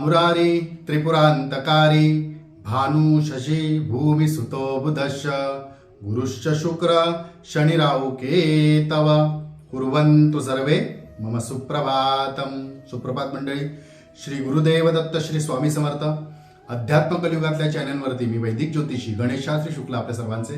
मुरारी त्रिपुरांतकारी भानु शशी भूमी सुतो बुधश गुरुश्च शुक्र शनिराव केतव। कुर्वन्तु सर्वे मम सुप्रभातम सुप्रभात मंडळी श्री गुरुदेव दत्त श्री स्वामी समर्थ। अध्यात्म कलियुगातल्या चॅनलवरती मी वैदिक ज्योतिषी गणेश शास्त्री शुक्ल आपल्या सर्वांचे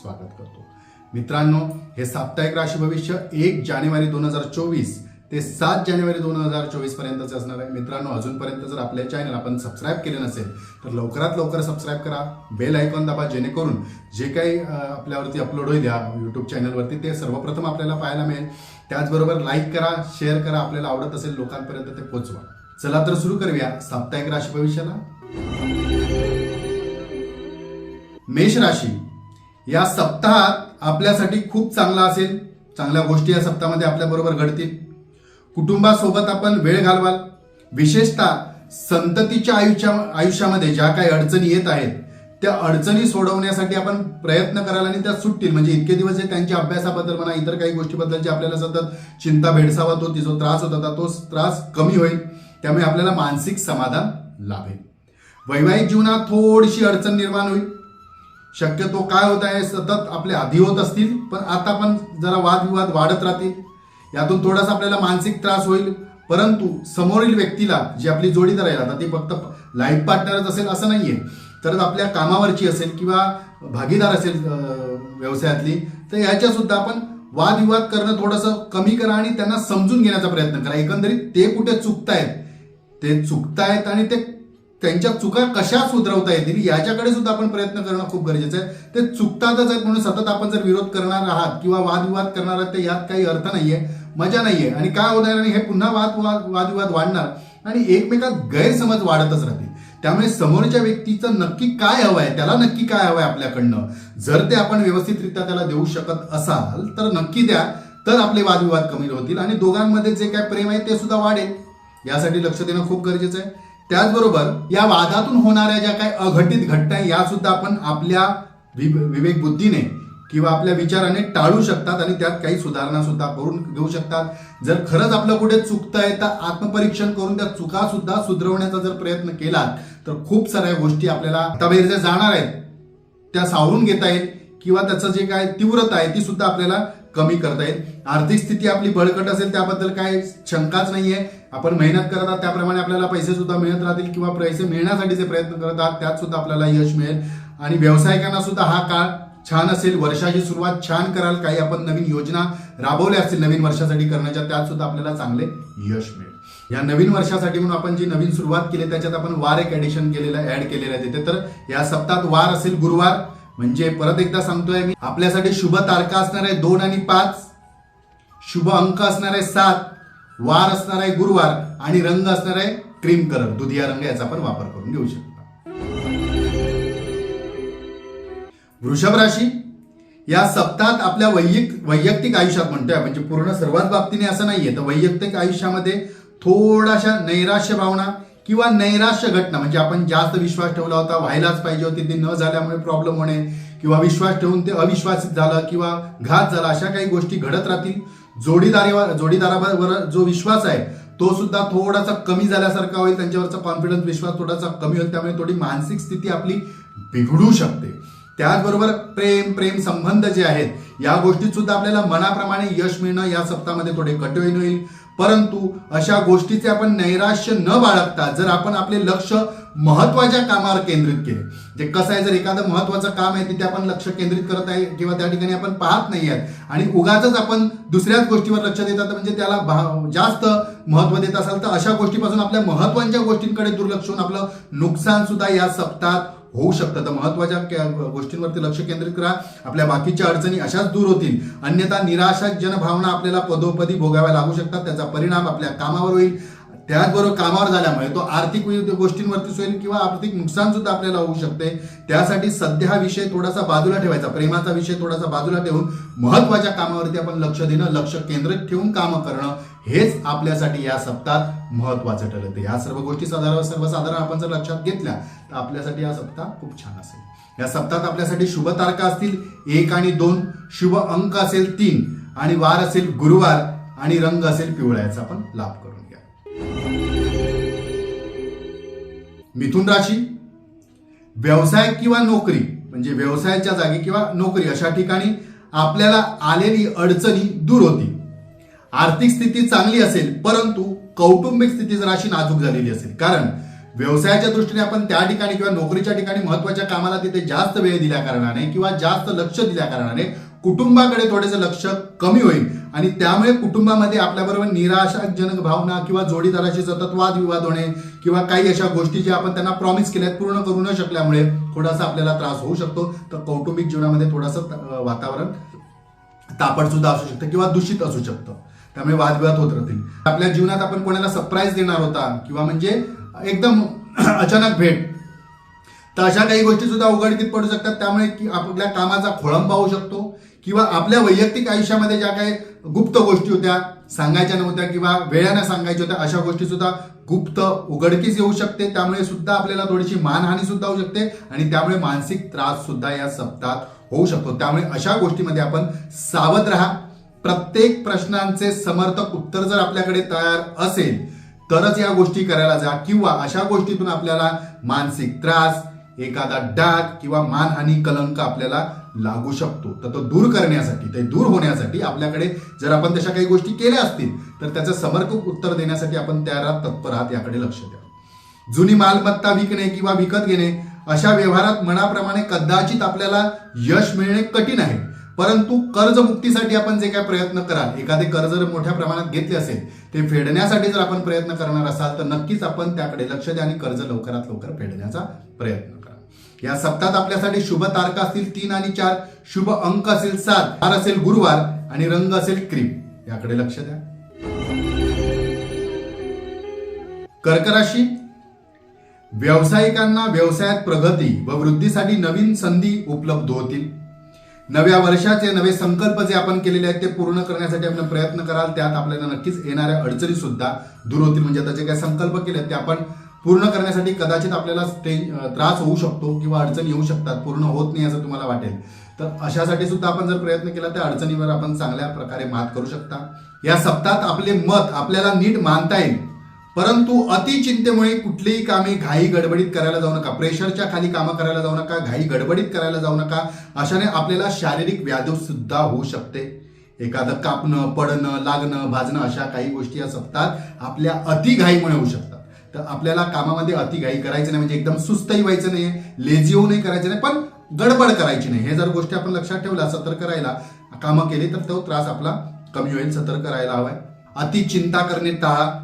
स्वागत करतो. मित्रांनो हे साप्ताहिक राशी भविष्य एक जानेवारी दोन हजार चोवीस ते सात जानेवारी दोन हजार चोवीस पर्यंतच असणार आहे. मित्रांनो अजूनपर्यंत जर आपल्या चॅनल आपण सबस्क्राईब केले नसेल तर लवकरात लवकर सबस्क्राईब करा. बेल आयकॉन दाबा जेणेकरून जे काही आपल्यावरती अपलोड होईल या यूट्यूब चॅनलवरती ते सर्वप्रथम आपल्याला पाहायला मिळेल. त्याचबरोबर लाईक करा शेअर करा. आपल्याला आवडत असेल लोकांपर्यंत ते पोहोचवा. चला तर सुरू करूया साप्ताहिक राशी भविष्याला. मेष राशी. या सप्ताहात आपल्यासाठी खूप चांगला असेल. चांगल्या गोष्टी या सप्ताहामध्ये आपल्याबरोबर घडतील. कुटुंबासोबत आपण वेळ घालवाल. विशेषतः संततीच्या आयुष्या आयुष्यामध्ये ज्या काही अडचणी येत आहेत त्या अडचणी सोडवण्यासाठी आपण प्रयत्न कराल आणि त्या सुटतील. म्हणजे इतके दिवस जे त्यांच्या अभ्यासाबद्दल म्हणा इतर काही गोष्टीबद्दलची आपल्याला सतत चिंता भेडसावत होती जो त्रास होत होता तो त्रास कमी होईल. त्यामुळे आपल्याला मानसिक समाधान लाभेल. वैवाहिक जीवनात थोडीशी अडचण निर्माण होईल. शक्यतो काय होत आहे सतत आपले आधी होत असतील पण आता पण जरा वादविवाद वाढत राहतील. यातून थोडासा आपल्याला मानसिक त्रास होईल. परंतु समोरील व्यक्तीला जी आपली जोडीदार आहे आता ती फक्त लाईफ पार्टनरच असेल असं नाही आहे तर आपल्या कामावरची असेल किंवा भागीदार असेल व्यवसायातली तर ह्याच्यासुद्धा आपण वादविवाद करणं थोडंसं कमी करा आणि त्यांना समजून घेण्याचा प्रयत्न करा. एकंदरीत ते कुठे चुकतायत? ते चुकतायत आणि ते त्यांच्या चुका कशा सुधरवता येतील याच्याकडे सुद्धा आपण प्रयत्न करणं खूप गरजेचं आहे. ते चुकतातच आहेत म्हणून सतत आपण जर विरोध करणार आहात किंवा वादविवाद करणार आहात तर यात काही अर्थ नाहीये मजा नाहीये. आणि काय होणार आणि हे पुन्हा वाद वादविवाद वाढणार आणि एकमेकात गैरसमज वाढतच राहतील. त्यामुळे समोरच्या व्यक्तीचं नक्की काय हवं आहे त्याला नक्की काय हवं आहे आपल्याकडनं? जर ते आपण व्यवस्थितरित्या त्याला देऊ शकत असाल तर नक्की द्या तर आपले वादविवाद कमी होतील आणि दोघांमध्ये जे काय प्रेम आहे ते सुद्धा वाढेल. यासाठी लक्ष देणं खूप गरजेचं आहे. त्याचबरोबर या वादातून होणाऱ्या ज्या काही अघटित घटना या सुद्धा आपण आपल्या विवेक बुद्धीने किंवा आपल्या विचाराने टाळू शकतात आणि त्यात काही सुधारणा सुद्धा करून घेऊ शकतात. जर खरंच आपलं कुठे चुकतंय तर आत्मपरीक्षण करून त्या चुका सुद्धा सुधरवण्याचा जर प्रयत्न केला तर खूप साऱ्या गोष्टी आपल्याला हाताबाहेर ज्या जाणार आहेत. त्या सावरून घेता येईल किंवा त्याचं जे काय तीव्रता आहे ती सुद्धा आपल्याला कमी करता येईल. आर्थिक स्थिती आपली बळकट असेल त्याबद्दल काय शंकाच नाहीये. आपण मेहनत करत आहात त्याप्रमाणे आपल्याला पैसे सुद्धा मिळत राहतील किंवा पैसे मिळण्यासाठीचे प्रयत्न करत आहात त्यात सुद्धा आपल्याला यश मिळेल. आणि व्यावसायिकांना सुद्धा हा काळ छान असेल वर्षाची सुरुवात छान कराल काही आपण नवीन योजना राबवल्या असतील नवीन वर्षासाठी करण्याच्या त्यात सुद्धा आपल्याला चांगले यश मिळेल. या नवीन वर्षासाठी म्हणून आपण जी नवीन सुरुवात केली त्याच्यात आपण वार एक ॲडिशन केलेलं ऍड केलेलं आहे. तिथे तर या सप्ताहात वार असेल गुरुवार. म्हणजे परत एकदा सांगतोय मी आपल्यासाठी शुभ तारखा असणार आहे दोन आणि पाच. शुभ अंक असणार आहे सात वार असणार आहे गुरुवार आणि रंग असणार आहे क्रीम कलर. दुधिया रंग याचा आपण वापर करून घेऊ शकतो. वृषभ राशी या सप्ताहात आपल्या वैयक वैयक्तिक आयुष्यात म्हणतोय म्हणजे पूर्ण सर्वात बाबतीने असं नाहीये. तर वैयक्तिक आयुष्यामध्ये थोडाशा नैराश्य भावना किंवा नैराश्य घटना म्हणजे आपण जास्त विश्वास ठेवला होता व्हायलाच पाहिजे होती ती न झाल्यामुळे प्रॉब्लेम होणे किंवा विश्वास ठेवून ते अविश्वासित झालं किंवा घात झाला अशा काही गोष्टी घडत राहतील. जोडीदारीवर जोडीदारावर जो विश्वास आहे तो सुद्धा थोडासा कमी झाल्यासारखा होईल. त्यांच्यावरचा कॉन्फिडन्स विश्वास थोडासा कमी होईल. त्यामुळे थोडी मानसिक स्थिती आपली बिघडू शकते. त्याचबरोबर प्रेम प्रेम संबंध जे आहेत या गोष्टीत सुद्धा आपल्याला मनाप्रमाणे यश मिळणं या सप्ताहामध्ये थोडे कठीण होईल. परंतु अशा गोष्टीचे आपण नैराश्य न बाळगता जर आपण आपले लक्ष महत्त्वाच्या कामावर केंद्रित केले जे कसं आहे जर एखादं महत्वाचं काम आहे तिथे आपण लक्ष केंद्रित करत आहे किंवा त्या ठिकाणी आपण पाहत नाही आहेत आणि उगाच आपण दुसऱ्याच गोष्टीवर लक्ष देतात म्हणजे त्याला भाव जास्त महत्त्व देत असाल तर अशा गोष्टीपासून आपल्या महत्त्वाच्या गोष्टींकडे दुर्लक्ष होऊन आपलं नुकसान सुद्धा या सप्ताहात होऊ शकतं. तर महत्त्वाच्या गोष्टींवरती लक्ष केंद्रित करा. आपल्या बाकीच्या अडचणी अशाच दूर होतील. अन्यथा निराशाजनक भावना आपल्याला पदोपदी भोगाव्या लागू शकतात. त्याचा परिणाम आपल्या कामावर होईल. त्याचबरोबर कामावर झाल्यामुळे तो आर्थिक गोष्टींवरती गोष्टींवरतीच होईल किंवा आर्थिक नुकसान सुद्धा आपल्याला होऊ शकते. त्यासाठी सध्या हा विषय थोडासा बाजूला ठेवायचा. प्रेमाचा विषय थोडासा बाजूला ठेवून महत्त्वाच्या कामावरती आपण लक्ष देणं लक्ष केंद्रित ठेवून कामं करणं हेच आपल्यासाठी या सप्ताहात महत्वाचं ठरतं या सर्व गोष्टी साधारण सर्वसाधारण आपण जर लक्षात घेतल्या तर आपल्यासाठी हा सप्ताह खूप छान असेल. या सप्ताहात आपल्यासाठी शुभ तारखा असतील. एक आणि दोन शुभ अंक असेल तीन आणि वार असेल गुरुवार आणि रंग असेल पिवळ्याचा आपण लाभ करून घ्या. मिथुन राशी व्यवसाय किंवा नोकरी म्हणजे व्यवसायाच्या जागी किंवा नोकरी अशा ठिकाणी आपल्याला आलेली अडचणी दूर होती आर्थिक स्थिती चांगली असेल परंतु कौटुंबिक स्थिती जर अशी नाजूक झालेली असेल. कारण व्यवसायाच्या दृष्टीने आपण त्या ठिकाणी किंवा नोकरीच्या ठिकाणी महत्त्वाच्या कामाला तिथे जास्त वेळ दिल्या कारणाने किंवा जास्त लक्ष दिल्या कारणाने कुटुंबाकडे थोडेसे लक्ष कमी होईल. आणि त्यामुळे कुटुंबामध्ये आपल्याबरोबर निराशाजनक भावना किंवा जोडीदाराशी सतत वादविवाद होणे किंवा काही अशा गोष्टी ज्या आपण त्यांना प्रॉमिस केल्यात पूर्ण करू न शकल्यामुळे थोडासा आपल्याला त्रास होऊ शकतो. तर कौटुंबिक जीवनामध्ये थोडंसं वातावरण तापड सुद्धा असू शकतं किंवा दूषित असू शकतं. त्यामुळे वादविवाद होत राहतील. आपल्या जीवनात आपण कोणाला सरप्राईज देणार होता किंवा म्हणजे एकदम अचानक भेट तर अशा काही गोष्टी सुद्धा उघडकीत पडू शकतात. त्यामुळे की आपल्या कामाचा खोळंबा होऊ शकतो किंवा आपल्या वैयक्तिक आयुष्यामध्ये ज्या काही गुप्त गोष्टी होत्या सांगायच्या नव्हत्या किंवा वेळानं सांगायच्या होत्या अशा गोष्टी सुद्धा गुप्त उघडकीस येऊ शकते. त्यामुळे सुद्धा आपल्याला थोडीशी मानहानी सुद्धा होऊ शकते आणि त्यामुळे मानसिक त्रास सुद्धा या सप्ताहात होऊ शकतो. त्यामुळे अशा गोष्टीमध्ये आपण सावध राहा. प्रत्येक प्रश्नांचे समर्थक उत्तर जर आपल्याकडे तयार असेल तरच या गोष्टी करायला जा. किंवा अशा गोष्टीतून आपल्याला मानसिक त्रास एखादा डाग किंवा मानहानी कलंक आपल्याला लागू शकतो. तर तो दूर करण्यासाठी ते दूर होण्यासाठी आपल्याकडे जर आपण तशा काही गोष्टी केल्या असतील तर त्याचं समर्पक उत्तर देण्यासाठी आपण त्याला तत्पर आहात याकडे लक्ष द्या. जुनी मालमत्ता विकणे किंवा विकत घेणे अशा व्यवहारात मनाप्रमाणे कदाचित आपल्याला यश मिळणे कठीण आहे. परंतु कर्जमुक्तीसाठी आपण जे काय प्रयत्न कराल एखादे कर्ज जर मोठ्या प्रमाणात घेतले असेल ते फेडण्यासाठी जर आपण प्रयत्न करणार असाल तर नक्कीच आपण त्याकडे लक्ष द्या आणि कर्ज लवकरात लवकर फेडण्याचा प्रयत्न करा. या सप्ताहात आपल्यासाठी शुभ तारखा असतील तीन आणि चार शुभ अंक असेल सात वार असेल गुरुवार आणि रंग असेल क्रीम. याकडे लक्ष द्या. कर्क राशी व्यावसायिकांना व्यवसायात प्रगती व वृद्धीसाठी नवीन संधी उपलब्ध होतील. नव्या वर्षाचे नवे संकल्प जे आपण केलेले आहेत ते पूर्ण करण्यासाठी आपण प्रयत्न कराल. त्यात आपल्याला नक्कीच येणाऱ्या अडचणी सुद्धा दूर होतील. म्हणजे आता जे काही संकल्प केले ते आपण पूर्ण करण्यासाठी कदाचित आपल्याला त्रास होऊ शकतो किंवा अडचणी येऊ शकतात. पूर्ण होत नाही असं तुम्हाला वाटेल. तर अशासाठी सुद्धा आपण जर प्रयत्न केला त्या अडचणीवर आपण चांगल्या प्रकारे मात करू शकता. या सप्ताहात आपले मत आपल्याला नीट मानता येईल. परंतु अति चिंतेमुळे कुठलीही कामे घाई गडबडीत करायला जाऊ नका. प्रेशरच्या खाली कामं करायला जाऊ नका घाई गडबडीत करायला जाऊ नका. अशाने आपल्याला शारीरिक व्याधी सुद्धा होऊ शकते. एखादं कापणं पडणं लागणं भाजणं अशा काही गोष्टी या आपल्या अतिघाईमुळे होऊ शकतात. तर आपल्याला कामामध्ये अतिघाई करायची नाही म्हणजे एकदम सुस्तही व्हायचं नाही लेझी होऊनही करायचं नाही पण गडबड करायची नाही. हे जर गोष्टी आपण लक्षात ठेवल्या सतर्क राहिला कामं केली तर तो त्रास आपला कमी होईल सतर्क राहायला हवाय. अति चिंता करणे टाळा.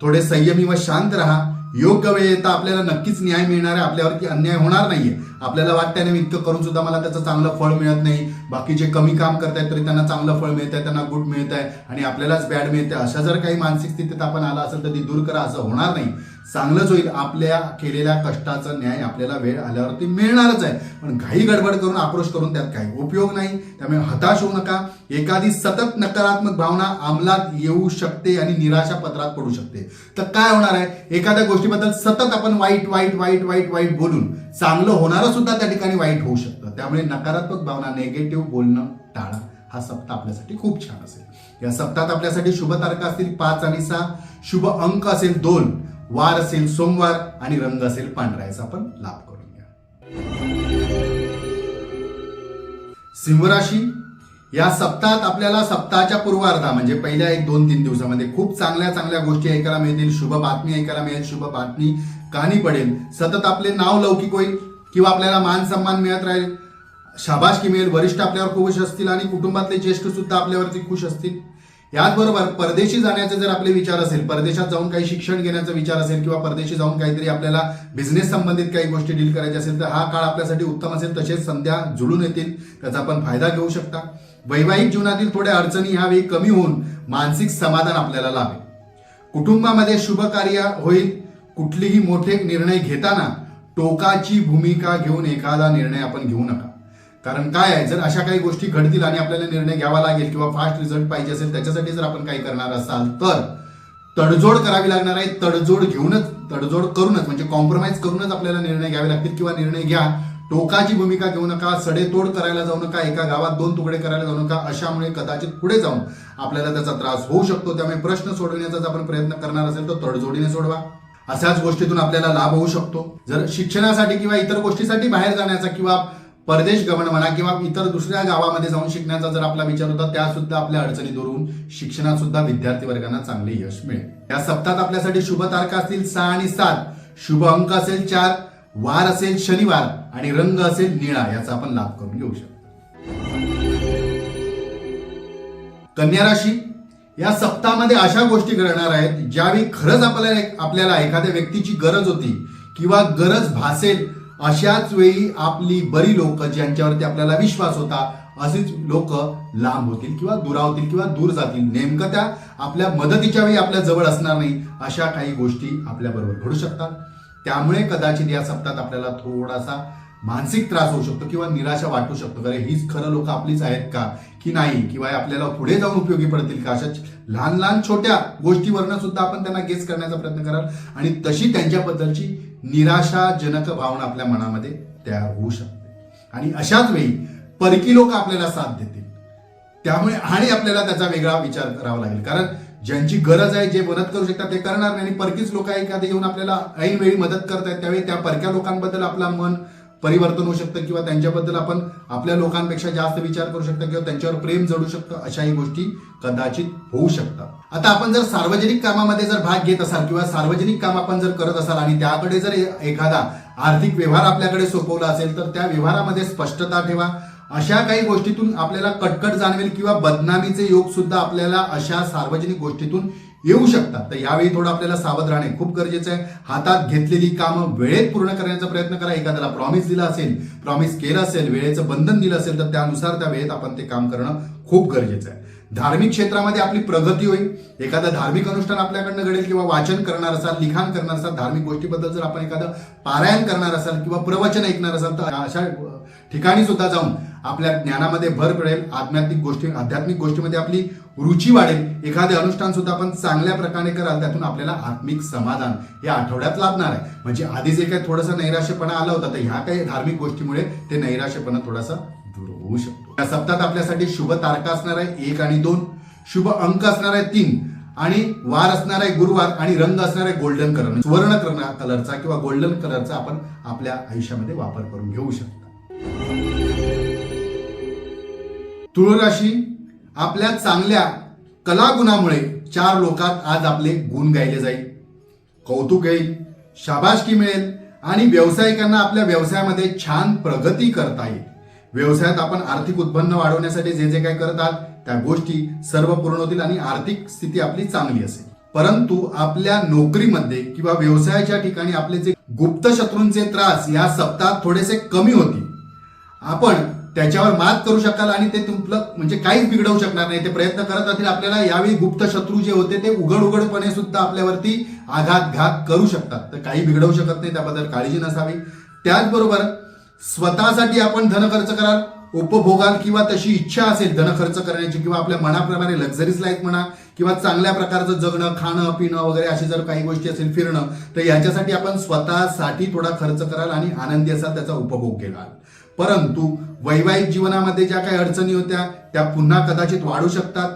थोडे संयमी व शांत राहा. योग्य वेळ येता आपल्याला नक्कीच न्याय मिळणार आहे. आपल्यावरती अन्याय होणार नाहीये. आपल्याला वाटतं ना इतकं करून सुद्धा मला त्याचं चांगलं फळ मिळत नाही. बाकी जे कमी काम करतायत तरी त्यांना चांगलं फळ मिळत आहे त्यांना गुड मिळत आहे आणि आपल्यालाच बॅड मिळते अशा जर काही मानसिक स्थितीत आपण आला असेल तर ती दूर करा असं होणार नाही. चांगलंच होईल. आपल्या केलेल्या कष्टाचा न्याय आपल्याला वेळ आल्यावरती मिळणारच आहे. पण घाई गडबड करून आक्रोश करून त्यात काही उपयोग नाही. त्यामुळे हताश होऊ नका. एखादी सतत नकारात्मक भावना अंमलात येऊ शकते आणि निराशा पत्रात पडू शकते. तर काय होणार आहे? एखाद्या गोष्टीबद्दल सतत आपण वाईट वाईट वाईट वाईट वाईट बोलून चांगलं होणारं सुद्धा त्या ठिकाणी वाईट होऊ शकतं. त्यामुळे नकारात्मक भावना नेगेटिव्ह बोलणं टाळा. हा सप्ताह आपल्यासाठी खूप छान असेल. या सप्ताहात आपल्यासाठी शुभ तारखा असतील पाच आणि सहा. शुभ अंक असेल दोन. वार असेल सोमवार आणि रंग असेल पांढरा. याचा आपण लाभ करून घ्या सिंहराशी या सप्ताहात आपल्याला सप्ताहाच्या पूर्वार्धा म्हणजे पहिल्या एक दोन तीन दिवसामध्ये खूप चांगल्या चांगल्या गोष्टी ऐकायला मिळतील. शुभ बातमी ऐकायला मिळेल. शुभ बातमी कानी पडेल. सतत आपले नाव लौकिक होईल किंवा आपल्याला मान सन्मान मिळत राहील. शाबाशकी मिळेल. वरिष्ठ आपल्यावर खुश असतील आणि कुटुंबातले ज्येष्ठ सुद्धा आपल्यावरती खुश असतील. याचबरोबर परदेशी जाण्याचे जर आपले विचार असेल परदेशात जाऊन काही शिक्षण घेण्याचा विचार असेल किंवा परदेशी जाऊन काहीतरी आपल्याला बिझनेस संबंधित काही गोष्टी डील करायच्या असेल तर हा काळ आपल्यासाठी उत्तम असेल. तसेच संध्या जुळून येतील. त्याचा आपण फायदा घेऊ शकता. वैवाहिक जीवनातील थोड्या अडचणी ह्यावेळी कमी होऊन मानसिक समाधान आपल्याला लाभेल. कुटुंबामध्ये शुभ कार्य होईल. कुठलेही मोठे निर्णय घेताना टोकाची भूमिका घेऊन एखादा निर्णय आपण घेऊ नका. कारण काय आहे? जर अशा काही गोष्टी घडतील आणि आपल्याला निर्णय घ्यावा लागेल किंवा फास्ट रिझल्ट पाहिजे असेल त्याच्यासाठी जर आपण काही करणार असाल तर तडजोड करावी लागणार आहे. तडजोड घेऊनच तडजोड करूनच म्हणजे कॉम्प्रोमाइज करूनच आपल्याला निर्णय घ्यावे लागतील किंवा निर्णय घ्या. टोकाची भूमिका घेऊ नका सडेतोड करायला जाऊ नका एका गावात दोन तुकडे करायला जाऊ नका अशामुळे कदाचित पुढे जाऊन आपल्याला त्याचा त्रास होऊ शकतो. त्यामुळे प्रश्न सोडवण्याचा जर आपण प्रयत्न करणार असेल तर तडजोडीने सोडवा. अशाच गोष्टीतून आपल्याला लाभ होऊ शकतो. जर शिक्षणासाठी किंवा इतर गोष्टीसाठी बाहेर जाण्याचा किंवा परदेश गमन म्हणा किंवा इतर दुसऱ्या गावामध्ये जाऊन शिकण्याचा जर आपला विचार होता त्या सुद्धा आपल्या अडचणी दूर होऊन शिक्षणात सुद्धा विद्यार्थी वर्गांना चांगले यश मिळेल. या सप्ताहात आपल्यासाठी शुभ तारखा असतील सहा आणि सात. शुभ अंक असेल चार वार असेल शनिवार आणि रंग असेल निळा याचा आपण लाभ करून घेऊ शकतो. कन्या राशी या सप्ताहामध्ये अशा गोष्टी घडणार आहेत ज्यावेळी खरंच आपल्याला आपल्याला एखाद्या व्यक्तीची गरज होती किंवा गरज भासेल अशाच वेळी आपली बरी लोक ज्यांच्यावरती आपल्याला विश्वास होता असेच लोक लांब होतील किंवा दुरावतील किंवा दूर जातील. नेमकं त्या आपल्या मदतीच्या वेळी आपल्या जवळ असणार नाही अशा काही गोष्टी आपल्या बरोबर घडू शकतात. त्यामुळे कदाचित या सप्ताहात आपल्याला थोडासा मानसिक त्रास होऊ शकतो किंवा निराशा वाटू शकतो. अरे हीच खरं लोक आपलीच आहेत का? की नाही किंवा आपल्याला पुढे जाऊन उपयोगी पडतील का? अशा लहान लहान छोट्या गोष्टीवरनं सुद्धा आपण त्यांना गेस करण्याचा प्रयत्न कराल. आणि तशी त्यांच्याबद्दलची निराशाजनक भावना आपल्या मनामध्ये तयार होऊ शकते. आणि अशाच वेळी परकी लोक आपल्याला साथ देतील. त्यामुळे आणि आपल्याला त्याचा वेगळा विचार करावा लागेल. कारण ज्यांची गरज आहे जे मदत करू शकतात ते करणार नाही. आणि परकीच लोक एखादे येऊन आपल्याला ऐनवेळी मदत करतायत त्यावेळी त्या परक्या लोकांबद्दल आपला मन परिवर्तन होऊ शकतं किंवा त्यांच्याबद्दल आपण आपल्या लोकांपेक्षा जास्त विचार करू शकतो किंवा त्यांच्यावर प्रेम जडू शकतं अशाही गोष्टी कदाचित होऊ शकतात. आता आपण जर सार्वजनिक कामामध्ये जर भाग घेत असाल किंवा सार्वजनिक काम आपण जर करत असाल आणि त्याकडे जर एखादा आर्थिक व्यवहार आपल्याकडे सोपवला असेल तर त्या व्यवहारामध्ये स्पष्टता ठेवा. अशा काही गोष्टीतून आपल्याला कटकट जाणवेल किंवा बदनामीचे योग सुद्धा आपल्याला अशा सार्वजनिक गोष्टीतून येऊ शकतात. तर यावेळी थोडं आपल्याला सावध राहणे खूप गरजेचं आहे. हातात घेतलेली कामं वेळेत पूर्ण करण्याचा प्रयत्न करा. एखाद्याला प्रॉमिस दिला असेल प्रॉमिस केलं असेल वेळेचं बंधन दिलं असेल तर त्यानुसार त्या वेळेत आपण ते काम करणं खूप गरजेचं आहे. धार्मिक क्षेत्रामध्ये आपली प्रगती होईल. एखादं धार्मिक अनुष्ठान आपल्याकडनं घडेल किंवा वाचन करणार असाल लिखाण करणार असाल धार्मिक गोष्टीबद्दल जर आपण एखादं पारायण करणार असाल किंवा प्रवचन ऐकणार असाल तर अशा ठिकाणी सुद्धा जाऊन आपल्या ज्ञानामध्ये भर पडेल आध्यात्मिक गोष्टी आध्यात्मिक गोष्टीमध्ये आपली रुची वाढेल. एखादे अनुष्ठान सुद्धा आपण चांगल्या प्रकारे कराल त्यातून आपल्याला आत्मिक समाधान हे आठवड्यात लाभणार आहे. म्हणजे आधी जे काही थोडंसं नैराश्यपणा आला होता तर ह्या काही धार्मिक गोष्टीमुळे ते नैराश्यपणा थोडासा दूर होऊ शकतो. या सप्ताहात आपल्यासाठी शुभ तारखा असणार आहे एक आणि दोन. शुभ अंक असणार आहे तीन. आणि वार असणार आहे गुरुवार. आणि रंग असणार आहे गोल्डन म्हणजे कलर सुवर्ण कलरचा किंवा गोल्डन कलरचा आपण आपल्या आयुष्यामध्ये वापर करून घेऊ शकता. तुळ राशी आपल्या चांगल्या कलागुणामुळे चार लोकात आज आपले गुण गायले जाईल. कौतुक येईल शाबाशकी मिळेल आणि व्यावसायिकांना आपल्या व्यवसायामध्ये छान प्रगती करता येईल. व्यवसायात आपण आर्थिक उत्पन्न वाढवण्यासाठी जे जे काय करतात त्या गोष्टी सर्व पूर्ण होतील आणि आर्थिक स्थिती आपली चांगली असेल. परंतु आपल्या नोकरीमध्ये किंवा व्यवसायाच्या ठिकाणी आपले जे गुप्त शत्रूंचे त्रास या सप्ताहात थोडेसे कमी होतील. आपण त्याच्यावर मात करू शकाल आणि ते तुमलं म्हणजे काहीच बिघडवू शकणार नाही. ते प्रयत्न करत राहतील. आपल्याला यावेळी गुप्त शत्रू जे होते ते उघड उघडपणे सुद्धा आपल्यावरती आघात घात करू शकतात. तर काही बिघडवू शकत नाही. त्याबद्दल काळजी नसावी. त्याचबरोबर स्वतःसाठी आपण धन खर्च कराल उपभोगाल किंवा तशी इच्छा असेल धन खर्च करण्याची किंवा आपल्या मनाप्रमाणे लक्झरीज लाईफ म्हणा किंवा चांगल्या प्रकारचं जगणं खाणं पिणं वगैरे अशी जर काही गोष्टी असेल फिरणं तर याच्यासाठी आपण स्वतःसाठी थोडा खर्च कराल आणि आनंदी असा त्याचा उपभोग केलाल परंतु वैवाहिक जीवनामध्ये ज्या काही अडचणी होत्या त्या पुन्हा कदाचित वाढू शकतात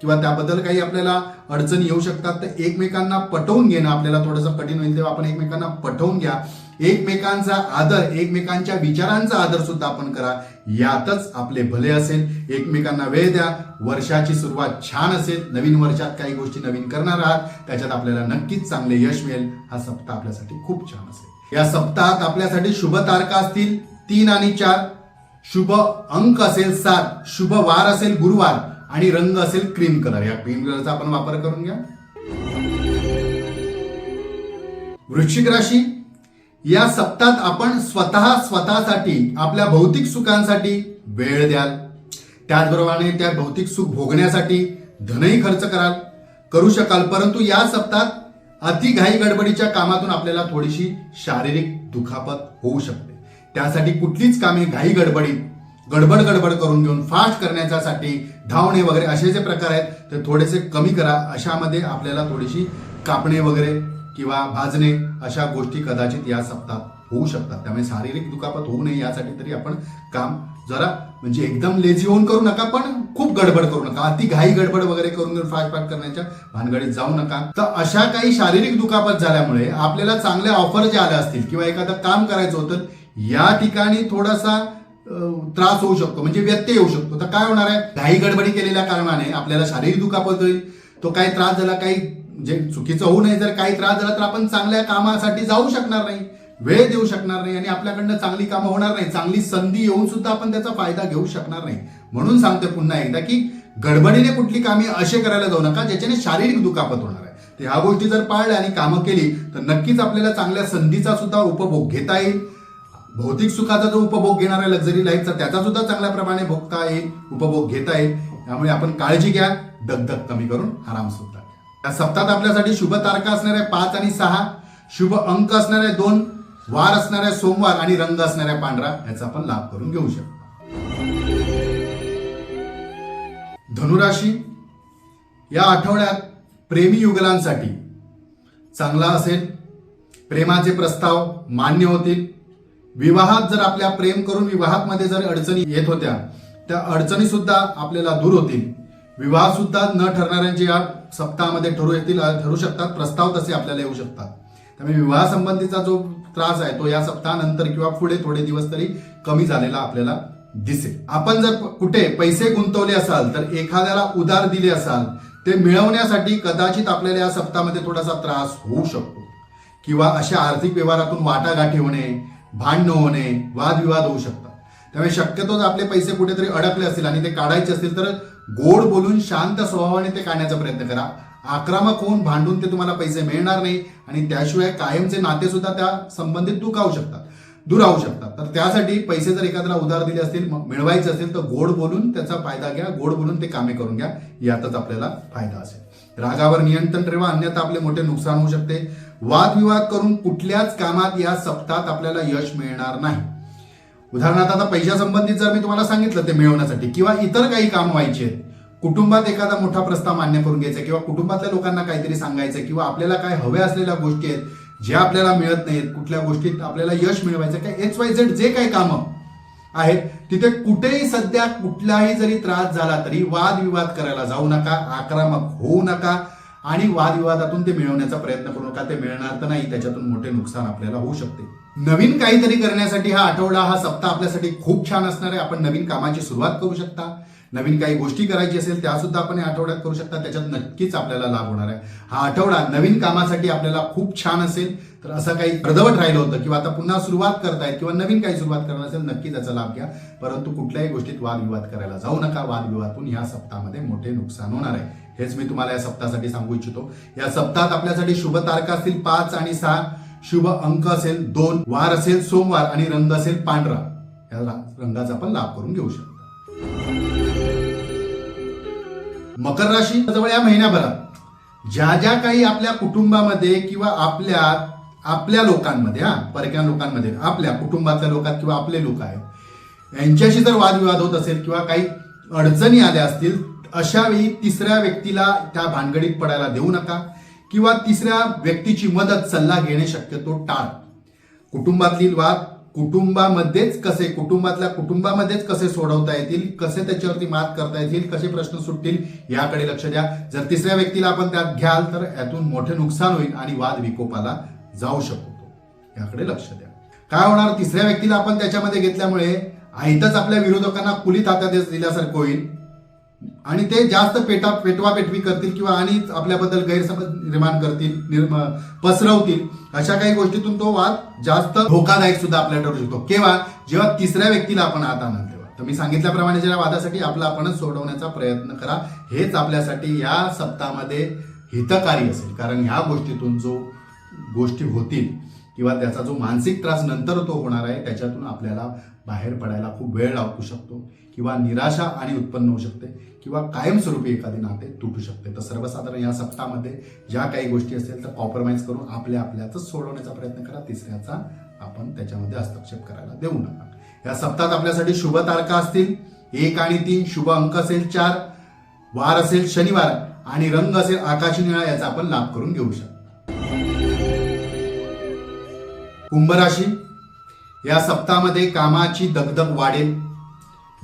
किंवा त्याबद्दल काही आपल्याला अडचणी येऊ शकतात. तर एकमेकांना पटवून घेणं आपल्याला थोडंसं कठीण होईल. तेव्हा आपण एकमेकांना पटवून घ्या. एकमेकांचा आदर एकमेकांच्या विचारांचा आदर सुद्धा आपण करा. यातच आपले भले असेल. एकमेकांना वेळ द्या. वर्षाची सुरुवात छान असेल. नवीन वर्षात काही गोष्टी नवीन करणार आहात. त्याच्यात आपल्याला नक्कीच चांगले यश मिळेल. हा सप्ताह आपल्यासाठी खूप छान असेल. या सप्ताहात आपल्यासाठी शुभ तारखा असतील. तीन आणि चार. शुभ अंक असेल सात शुभ वार असेल गुरुवार आणि रंग असेल क्रीम कलर या क्रीम कलरचा आपण वापर करून घ्या. वृश्चिक राशी या सप्तात आपण स्वतः स्वतःसाठी आपल्या भौतिक सुखांसाठी वेळ द्याल. त्याचबरोबरने त्या भौतिक सुख भोगण्यासाठी धनही खर्च कराल. करू शकाल परंतु या सप्तात अति घाई गडबडीच्या कामातून आपल्याला थोडीशी शारीरिक दुखापत होऊ शकते. त्यासाठी कुठलीच कामे घाई गडबडीत. गडबड गडबड करून घेऊन फास्ट करण्याच्यासाठी धावणे वगैरे असे जे प्रकार आहेत ते थोडेसे कमी करा. अशामध्ये आपल्याला थोडीशी कापणे वगैरे किंवा भाजणे अशा गोष्टी कदाचित या सप्ताहात होऊ शकतात. त्यामुळे शारीरिक दुखापत होऊ नये यासाठी तरी आपण काम जरा म्हणजे एकदम लेझी होऊन करू नका पण खूप गडबड करू नका. अति घाई गडबड वगैरे करून घेऊन फास्ट फास्ट करण्याच्या भानगडीत जाऊ नका. तर अशा काही शारीरिक दुखापत झाल्यामुळे आपल्याला चांगल्या ऑफर ज्या आल्या असतील किंवा एखादं काम करायचं होतं या ठिकाणी थोडासा त्रास होऊ शकतो म्हणजे व्यत्यय येऊ शकतो. तर काय होणार आहे? घाई गडबडी केलेल्या कारणाने आपल्याला शारीरिक दुखापत होईल. तो काही त्रास झाला काही जे चुकीचं होऊ नये जर काही त्रास झाला तर आपण चांगल्या कामासाठी जाऊ शकणार नाही वेळ देऊ शकणार नाही आणि आपल्याकडनं चांगली कामं होणार नाही. चांगली संधी येऊन सुद्धा आपण त्याचा फायदा घेऊ शकणार नाही. म्हणून सांगते पुन्हा एकदा की गडबडीने कुठली कामे असे करायला जाऊ नका ज्याच्याने शारीरिक दुखापत होणार आहे. तर ह्या गोष्टी जर पाळल्या आणि कामं केली तर नक्कीच आपल्याला चांगल्या संधीचा सुद्धा उपभोग घेता येईल. भौतिक सुखाचा जो उपभोग घेणारा लक्झरी लाईफचा त्याचा सुद्धा चांगल्या प्रमाणे भोगता येईल उपभोग घेता येईल. त्यामुळे आपण काळजी घ्या दगदग कमी करून आराम सुद्धा या सप्ताहात आपल्यासाठी शुभ तारखा असणाऱ्या पाच आणि सहा शुभ अंक असणाऱ्या दोन वार असणाऱ्या सोमवार आणि रंग असणाऱ्या पांढरा याचा आपण लाभ करून घेऊ शकतो. धनुराशी या आठवड्यात प्रेमी युगलांसाठी चांगला असेल. प्रेमाचे प्रस्ताव मान्य होतील. विवाहात जर आपल्या प्रेम करून विवाहात मध्ये जर अडचणी येत होत्या त्या अडचणी सुद्धा आपल्याला दूर होतील. विवाह सुद्धा न ठरणाऱ्यांचे या सप्ताहामध्ये ठरू येतील ठरू शकतात प्रस्ताव तसे आपल्याला येऊ शकतात. त्यामुळे विवाह संबंधीचा जो त्रास आहे तो या सप्ताहानंतर किंवा पुढे थोडे दिवस तरी कमी झालेला आपल्याला दिसेल. आपण जर कुठे पैसे गुंतवले असाल तर एखाद्याला उधार दिले असाल ते मिळवण्यासाठी कदाचित आपल्याला या सप्ताहामध्ये थोडासा त्रास होऊ शकतो. किंवा अशा आर्थिक व्यवहारातून वाटाघाटी होणे भांडणं होणे वादविवाद होऊ शकतात. त्यामुळे शक्यतोच आपले पैसे कुठेतरी अडकले असतील आणि ते काढायचे असतील तर गोड बोलून शांत स्वभावाने ते काढण्याचा प्रयत्न करा. आक्रमक होऊन भांडून ते तुम्हाला पैसे मिळणार नाही आणि त्याशिवाय कायमचे नाते सुद्धा त्या संबंधित दुखावू शकतात दुरावू शकतात. तर त्यासाठी पैसे जर एखाद्याला उधार दिले असतील मिळवायचे असेल तर गोड बोलून त्याचा फायदा घ्या गोड बोलून ते कामे करून घ्या. यातच आपल्याला फायदा असेल. रागावर नियंत्रण ठेवा अन्यथा आपले मोठे नुकसान होऊ शकते. वादविवाद करून कुठल्याच कामात या सप्तात आपल्याला यश मिळणार नाही. उदाहरणार्थ आता पैशासंबंधित जर मी तुम्हाला सांगितलं ते मिळवण्यासाठी किंवा इतर काही काम व्हायचे आहेत कुटुंबात एखादा मोठा प्रस्ताव मान्य करून घ्यायचा किंवा कुटुंबातल्या लोकांना काहीतरी सांगायचं किंवा आपल्याला काय हव्या असलेल्या गोष्टी आहेत ज्या आपल्याला मिळत नाहीत कुठल्या गोष्टीत आपल्याला यश मिळवायचं काय एच वाय झेड जे काही कामं आहेत तिथे कुठेही सध्या कुठलाही जरी त्रास झाला तरी वादविवाद करायला जाऊ नका आक्रमक होऊ नका. आणि वादविवादातून ते मिळवण्याचा प्रयत्न करू नका. ते मिळणार तर नाही. त्याच्यातून मोठे नुकसान आपल्याला होऊ शकते. नवीन काहीतरी करण्यासाठी हा आठवडा हा सप्ताह आपल्यासाठी खूप छान असणार आहे. आपण नवीन कामाची सुरुवात करू शकता. नवीन काही गोष्टी करायची असेल त्या सुद्धा आपण या आठवड्यात करू शकता. त्याच्यात नक्कीच आपल्याला लाभ होणार आहे. हा आठवडा नवीन कामासाठी आपल्याला खूप छान असेल. तर असं काही अर्धवट राहिलं होतं किंवा आता पुन्हा सुरुवात करतायत किंवा नवीन काही सुरुवात करणार असेल नक्की त्याचा लाभ घ्या. परंतु कुठल्याही गोष्टीत वादविवाद करायला जाऊ नका. वादविवादातून ह्या सप्ताहामध्ये मोठे नुकसान होणार आहे. हेच मी तुम्हाला या सप्ताहासाठी सांगू इच्छितो. या सप्ताहात आपल्यासाठी शुभ तारखा असतील पाच आणि सहा. शुभ अंक असेल दोन वार असेल सोमवार आणि रंग असेल पांढरा. या रंगाचा आपण लाभ करून घेऊ शकतो. मकर राशी जवळ या महिन्याभरात. ज्या ज्या काही आपल्या कुटुंबामध्ये किंवा आपल्या आपल्या लोकांमध्ये हा परक्या लोकांमध्ये आपल्या कुटुंबातल्या लोकात किंवा आपले लोक आहेत यांच्याशी जर वादविवाद होत असेल किंवा काही अडचणी आल्या असतील अशा वेळी तिसऱ्या व्यक्तीला त्या भानगडीत पडायला देऊ नका किंवा तिसऱ्या व्यक्तीची मदत सल्ला घेणे शक्यतो टाळ. कुटुंबातील वाद कुटुंबामध्येच कसे कुटुंबातल्या कुटुंबामध्येच कसे सोडवता येतील कसे त्याच्यावरती मात करता येतील कसे प्रश्न सुटतील याकडे लक्ष द्या. जर तिसऱ्या व्यक्तीला आपण त्यात घ्याल तर यातून मोठे नुकसान होईल आणि वाद विकोपाला जाऊ शकतो. याकडे लक्ष द्या. काय होणार? तिसऱ्या व्यक्तीला आपण त्याच्यामध्ये घेतल्यामुळे आयतच आपल्या विरोधकांना कुलीत हातात दिल्यासारखं होईल. आणि ते जास्त पेटा पेटवा पेटवी करतील किंवा आणि आपल्याबद्दल गैरसमज निर्माण करतील निर्म पसरवतील अशा काही गोष्टीतून तो वाद जास्त धोकादायक सुद्धा आपल्याला ठरू शकतो. केव्हा जेव्हा तिसऱ्या व्यक्तीला आपण हात आणाल तेव्हा तर मी सांगितल्याप्रमाणे ज्या वादासाठी आपला आपणच सोडवण्याचा प्रयत्न करा हेच आपल्यासाठी या सप्ताहामध्ये हितकारी असेल. कारण ह्या गोष्टीतून जो गोष्टी होतील किंवा त्याचा जो मानसिक त्रास नंतर तो होणार आहे त्याच्यातून आपल्याला बाहेर पडायला खूप वेळ लागू शकतो. किंवा निराशा आणि उत्पन्न होऊ शकते किंवा कायमस्वरूपी एखादे नाते तुटू शकते. तर सर्वसाधारण या सप्ताहामध्ये ज्या काही गोष्टी असतील तर कॉम्प्रोमाइज करून आपल्या आपल्यातच सोडवण्याचा प्रयत्न करा. तिसऱ्याचा आपण त्याच्यामध्ये हस्तक्षेप करायला देऊ नका. या सप्ताहात आपल्यासाठी शुभ तारखा असतील. एक आणि तीन शुभ अंक असेल चार वार असेल शनिवार आणि रंग असेल आकाशी निळा याचा आपण लाभ करून घेऊ शकतो. कुंभ राशी या सप्ताहामध्ये कामाची दगदग वाढेल.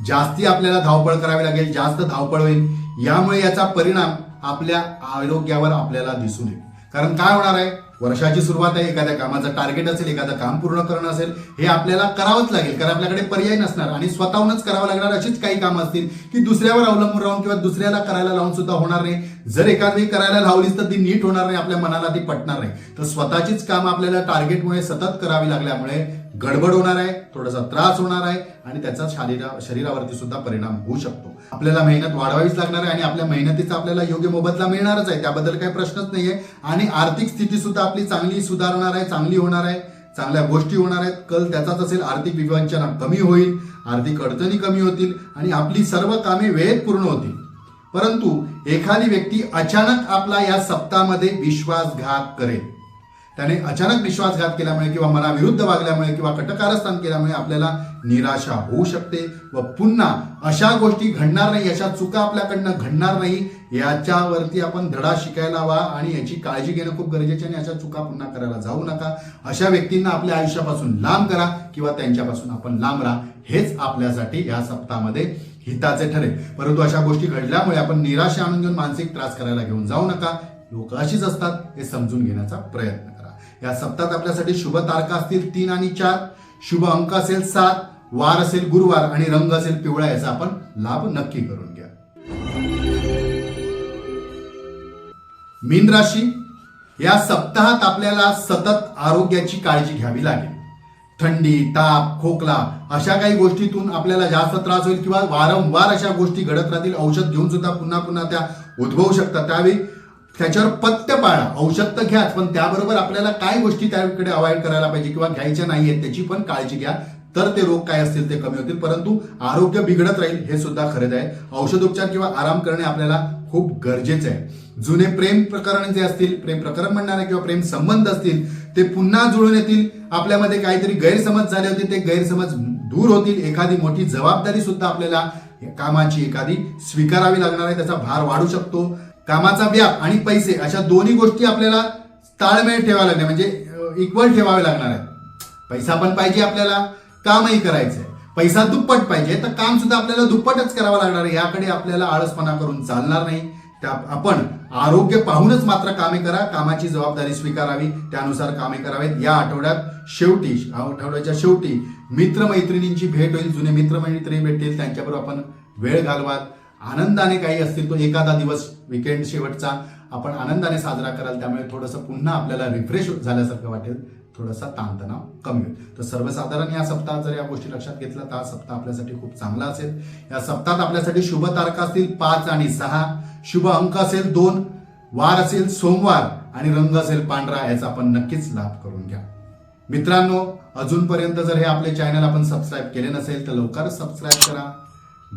जास्ती आपल्याला धावपळ करावी लागेल जास्त धावपळ होईल. यामुळे याचा परिणाम आपल्या आरोग्यावर आपल्याला दिसून येईल. कारण काय होणार आहे? वर्षाची सुरुवात आहे एखाद्या कामाचं टार्गेट असेल एखादं काम पूर्ण करणं असेल हे आपल्याला करावंच लागेल. कारण आपल्याकडे पर्याय नसणार आणि स्वतःहूनच करावं लागणार अशीच काही कामं असतील की दुसऱ्यावर अवलंबून राहून किंवा दुसऱ्याला करायला लावून सुद्धा होणार नाही. जर एखादी करायला लावलीच तर ती नीट होणार नाही आपल्या मनाला ती पटणार नाही. तर स्वतःचीच काम आपल्याला टार्गेटमुळे सतत करावी लागल्यामुळे गडबड होणार आहे थोडासा त्रास होणार आहे आणि त्याचा शरीरा शरीरावरती सुद्धा परिणाम होऊ शकतो. आपल्याला मेहनत वाढवावीच लागणार आहे आणि आपल्या मेहनतीचा आपल्याला योग्य मोबदला मिळणारच आहे. त्याबद्दल काही प्रश्नच नाहीये. आणि आर्थिक स्थिती सुद्धा आपली चांगली सुधारणार आहे चांगली होणार आहे चांगल्या गोष्टी होणार आहेत. कल त्याचाच असेल आर्थिक विवंचना कमी होईल आर्थिक अडचणी कमी होतील आणि आपली सर्व कामे वेळेत पूर्ण होतील. परंतु एखादी व्यक्ती अचानक आपला या सप्ताहामध्ये विश्वासघात करेल. त्याने अचानक विश्वासघात केल्यामुळे किंवा मनाविरुद्ध वागल्यामुळे किंवा कटकारस्थान केल्यामुळे आपल्याला निराशा होऊ शकते व पुन्हा अशा गोष्टी घडणार नाही अशा चुका आपल्याकडनं घडणार नाही याच्यावरती आपण धडा शिकायला हवा आणि याची काळजी घेणं खूप गरजेचे आणि अशा चुका पुन्हा करायला जाऊ नका. अशा व्यक्तींना आपल्या आयुष्यापासून लांब करा किंवा त्यांच्यापासून आपण लांब राहा. हेच आपल्यासाठी या सप्ताहामध्ये हिताचे ठरेल. परंतु अशा गोष्टी घडल्यामुळे आपण निराशा आणून घेऊन मानसिक त्रास करायला घेऊन जाऊ नका. लोक अशीच असतात हे समजून घेण्याचा प्रयत्न या सप्तात आपल्यासाठी शुभ तारखा असतील तीन आणि चार. शुभ अंक असेल सात वार असेल गुरुवार आणि रंग असेल पिवळा याचा आपण लाभ नक्की करून घ्या. मीन राशी या सप्ताहात आपल्याला सतत आरोग्याची काळजी घ्यावी लागेल. थंडी ताप खोकला अशा काही गोष्टीतून आपल्याला जास्त त्रास होईल किंवा वारंवार अशा गोष्टी घडत राहतील. औषध घेऊन सुद्धा पुन्हा पुन्हा त्या उद्भवू शकतात. त्यावेळी त्याच्यावर पथ्य पाळा औषध तर घ्याच पण त्याबरोबर आपल्याला काय गोष्टी त्याकडे अवॉइड करायला पाहिजे किंवा घ्यायच्या नाहीयेत त्याची पण काळजी घ्या. तर ते रोग काय असतील ते कमी होतील. परंतु आरोग्य बिघडत राहील हे सुद्धा खरेच आहे. औषधोपचार किंवा आराम करणे आपल्याला खूप गरजेचे आहे. जुने प्रेम प्रकरण जे असतील प्रेम प्रकरण म्हणणारे किंवा प्रेम संबंध असतील ते पुन्हा जुळून येतील. आपल्यामध्ये काहीतरी गैरसमज झाले होते ते गैरसमज दूर होतील. एखादी मोठी जबाबदारी सुद्धा आपल्याला कामाची एखादी स्वीकारावी लागणार आहे त्याचा भार वाढू शकतो. कामाचा व्याप आणि पैसे अशा दोन्ही गोष्टी आपल्याला ताळमेळ ठेवाव्या लागल्या म्हणजे इक्वल ठेवावे लागणार म्हणजे, आहे पैसा पण पाहिजे आपल्याला कामही करायचंय. पैसा दुप्पट पाहिजे तर काम सुद्धा आपल्याला दुप्पटच करावं लागणार आहे. याकडे आपल्याला आळसपणा करून चालणार नाही. त्या आपण आरोग्य पाहूनच मात्र कामे करा कामाची जबाबदारी स्वीकारावी त्यानुसार कामे करावेत. या आठवड्यात शेवटी आठवड्याच्या शेवटी मित्रमैत्रिणींची भेट होईल जुने मित्रमैत्रिणी भेटतील त्यांच्याबरोबर आपण वेळ घालवात आनंदाने काही असतील तो एखादा दिवस विकेंड शेवटचा आपण आनंदाने साजरा कराल त्यामुळे थोडंसं पुन्हा आपल्याला रिफ्रेश झाल्यासारखं वाटेल थोडासा ताणतणाव कमी होईल. तर सर्वसाधारण या सप्ताहात जर या गोष्टी लक्षात घेतल्या तर हा सप्ताह आपल्यासाठी खूप चांगला असेल. या सप्ताहात आपल्यासाठी शुभ तारखा असतील पाच आणि सहा. शुभ अंक असेल दोन वार असेल सोमवार आणि रंग असेल पांढरा याचा आपण नक्कीच लाभ करून घ्या. मित्रांनो अजूनपर्यंत जर हे आपले चॅनल आपण सबस्क्राईब केले नसेल तर लवकर सबस्क्राईब करा.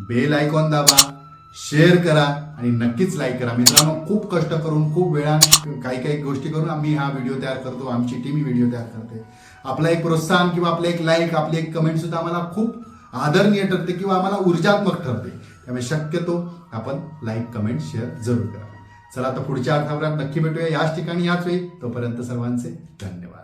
बेल आयकॉन दाबा. शेअर करा आणि नक्कीच लाईक करा. मित्रांनो खूप कष्ट करून खूप वेळा काही काही गोष्टी करून आम्ही हा व्हिडिओ तयार करतो. आमची टीम ही व्हिडिओ तयार करते. आपला एक प्रोत्साहन किंवा आपलं एक लाईक आपली एक कमेंट सुद्धा आम्हाला खूप आदरणीय ठरते किंवा आम्हाला ऊर्जात्मक ठरते. त्यामुळे शक्यतो आपण लाईक कमेंट शेअर जरूर करा. चला आता पुढच्या आठवड्यात नक्की भेटूया. याच ठिकाणी याच वेळी. तोपर्यंत सर्वांचे धन्यवाद.